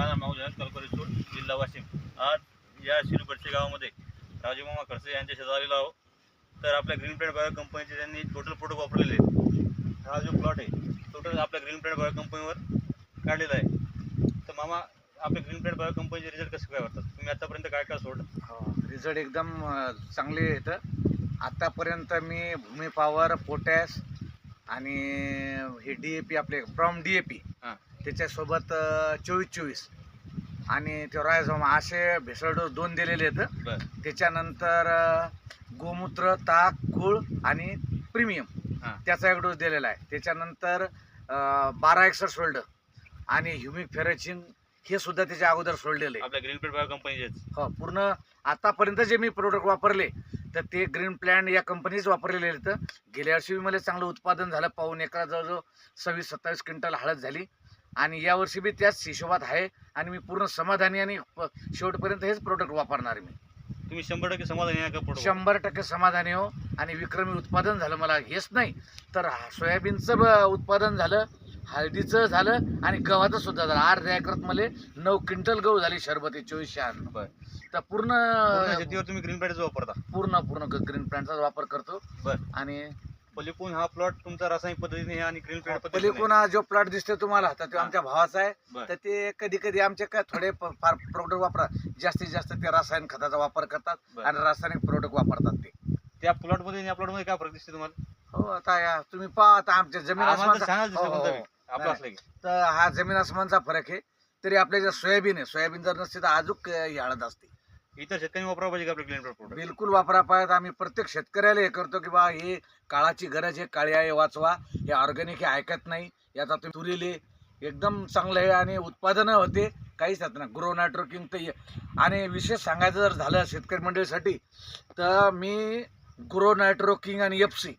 राणा माऊजन कलकरी चोट जिल्हा वाशिम. आज या शिरूकडच्या गावामध्ये राजूमामा खडसे यांच्या शेजारीला आहो. तर आपल्या ग्रीन प्लॅट बायो कंपनीचे त्यांनी टोटल प्रोडक्ट वापरलेले आहेत. हा जो प्लॉट आहे. टोटल आपल्या ग्रीन प्लॅट बायो कंपनीवर काढलेला आहे. तर मामा आपल्या ग्रीन प्लॅट बायो कंपनीचे रिझल्ट कसं काय वाटतात? तुम्ही आतापर्यंत काय काय सोडलं? रिझल्ट एकदम अं, चांगले येतं आतापर्यंत मी भूमी पॉवर पोटॅश आणि हे डी ए पी आपले फ्रॉम डी ए पी हां. त्याच्यासोबत चोवीस चोवीस आणि ते रायझोमा असे भेसळ डोस दोन दिलेले आहेत. बरं. त्याच्यानंतर गोमूत्र ताक खूळ आणि प्रीमियम हां. त्याचा एक डोस दिलेला आहे. त्याच्यानंतर अं, बारा एक्सर सोल्ड आणि ह्युमिक फेरेचिन हे सुद्धा त्याच्या अगोदर सोडलेलं आहे आपल्या ग्रीन बायो हो पूर्ण आतापर्यंत जे मी प्रोडक्ट वापरले तर ते ग्रीन प्लॅन या कंपनीच वापरलेले आहेत. गेल्या वर्षी मला चांगलं उत्पादन झालं. पाहून एका जवळजवळ सव्वीस सत्तावीस क्विंटल हळद झाली. आणि यावर्षी बी त्याच हिशोबात आहे आणि मी पूर्ण समाधानी आणि शेवटपर्यंत हेच प्रोडक्ट वापरणार मी. तुम्ही शंभर टक्के समाधानी आहे का प्रोडक्ट शंभर टक्के समाधानी हो. आणि विक्रमी उत्पादन झालं मला हेच नाही तर हा- सोयाबीनचं ब- उत्पादन झालं हळदीचं झालं आणि गव्हाचं सुद्धा झालं. अर्ध्या एकरात मला नऊ क्विंटल गहू झाली शरबती चोवीसशे बरं. तर पूर्ण पूर्ण शेतीवर तुम्ही ग्रीन प्लॅटच वापरता? पूर्ण पूर्ण ग्रीन प्लॅन्टचा वापर करतो. बरं. आणि पलीकडून हा प्लॉट तुमचा रासायनिक पद्धतीने आणि ग्रीन प्लॅट पद्धतीने हा जो प्लॉट दिसतोय तुम्हाला तर तो हा. आमच्या भावाचा आहे बरं. तर ते कधी कधी आमचे काय थोडे प- फार प्रोडक्ट वापरा जास्तीत जास्त ते रासायनिक खताचा वापर करतात बरं. आणि रासायनिक प्रोडक्ट वापरतात ते त्या प्लॉटमध्ये आणि या प्लॉटमध्ये काय फरक दिसते तुम्हाला हो आता या तुम्ही पहा आता आमच्या जमीन आम्हाला तर आसमानचा सांगा हो, दिसतं हो, हो. बी. आपलं नाही. असलं की तर हा जमीन आसमानचा फरक आहे तरी आपल्या ज्या सोयाबीन आहे सोयाबीन जर नसते तर ही हळद असते इतर शेतकऱ्यांनी वापरावं पाहिजे का आपलं प्रोडक्ट बिलकुल वापरा पाहिजे. आम्ही प्रत्येक शेतकऱ्याला हे करतो की बा हे काळाची गरज आहे काळी आहे वाचवा. हे ऑर्गॅनिक हे ऐकत नाही. याचा तुम्ही तुरीले एकदम चांगलं आहे आणि उत्पादनं होते. काहीच होत नाही. ग्रो नायट्रोकिंग तर ये- आणि विशेष सांगायचं जर झालं शेतकरी मंडळीसाठी तर मी ग्रो नायट्रोकिंग आणि एफ सी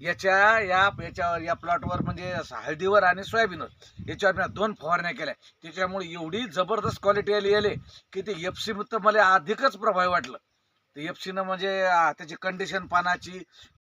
याच्या या याच्यावर या प्लॉटवर म्हणजे हळदीवर आणि सोयाबीनवर. याच्यावर मी दोन फवारण्या केल्या. त्याच्यामुळे एवढी जबरदस्त क्वालिटी आली आली की ते एफ सी तर मला अधिकच प्रभावी वाटलं. ते एफ सीनं म्हणजे त्याची कंडिशन पानाची